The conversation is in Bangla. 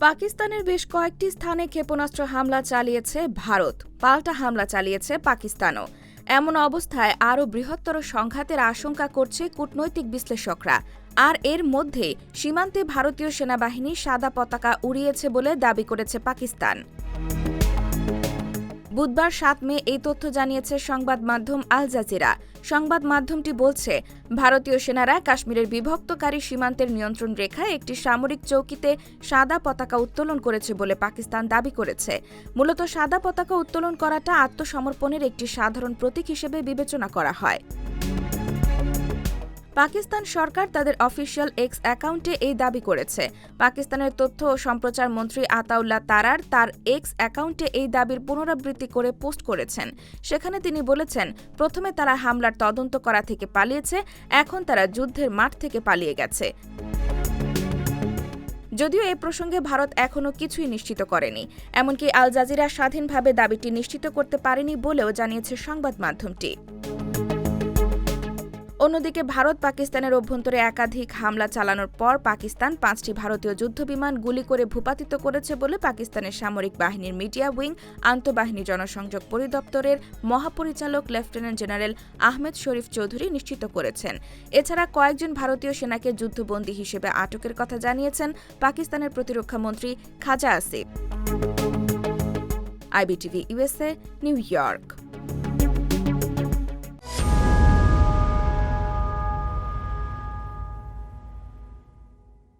পাকিস্তানের বেশ কয়েকটি স্থানে ক্ষেপণাস্ত্র হামলা চালিয়েছে ভারত। পাল্টা হামলা চালিয়েছে পাকিস্তানও। এমন অবস্থায় আরও বৃহত্তর সংঘাতের আশঙ্কা করছে কূটনৈতিক বিশ্লেষকরা। আর এর মধ্যে সীমান্তে ভারতীয় সেনাবাহিনী সাদা পতাকা উড়িয়েছে বলে দাবি করেছে পাকিস্তান। বুধবার সাত মে এই তথ্য জানিয়েছে সংবাদ মাধ্যম আল জাজিরা। সংবাদ মাধ্যমটি বলছে, ভারতীয় সেনারা কাশ্মীরের বিভক্তকারী সীমান্তের নিয়ন্ত্রণ রেখায় একটি সামরিক চৌকিতে সাদা পতাকা উত্তোলন করেছে বলে পাকিস্তান দাবি করেছে। মূলত সাদা পতাকা উত্তোলন করাটা আত্মসমর্পণের একটি সাধারণ প্রতীক হিসেবে বিবেচনা করা হয়। পাকিস্তান সরকার তাদের অফিসিয়াল এক্স অ্যাকাউন্টে এই দাবি করেছে। পাকিস্তানের তথ্য ও সম্প্রচার মন্ত্রী আতাউল্লাহ তারার তার এক্স অ্যাকাউন্টে এই দাবির পুনরাবৃত্তি করে পোস্ট করেছেন। সেখানে তিনি বলেছেন, প্রথমে তারা হামলার তদন্ত করা থেকে পালিয়েছে, এখন তারা যুদ্ধের মাঠ থেকে পালিয়ে গেছে। যদিও এ প্রসঙ্গে ভারত এখনও কিছুই নিশ্চিত করেনি। এমনকি আল জাজিরা স্বাধীনভাবে দাবিটি নিশ্চিত করতে পারেনি বলেও জানিয়েছে সংবাদ মাধ্যমটি। অন্যদিকে ভারত পাকিস্তানের অভ্যন্তরে একাধিক হামলা চালানোর পর পাকিস্তান পাঁচটি ভারতীয় যুদ্ধবিমান গুলি করে ভূপাতিত করেছে বলে পাকিস্তানের সামরিক বাহিনীর মিডিয়া উইং আন্তঃবাহিনী জনসংযোগ পরিদপ্তরের মহাপরিচালক লেফটেন্যান্ট জেনারেল আহমেদ শরীফ চৌধুরী নিশ্চিত করেছেন। এছাড়া কয়েকজন ভারতীয় সেনাকে যুদ্ধবন্দী হিসেবে আটকের কথা জানিয়েছেন পাকিস্তানের প্রতিরক্ষা মন্ত্রী Khawaja Asif. IBTV USA New York.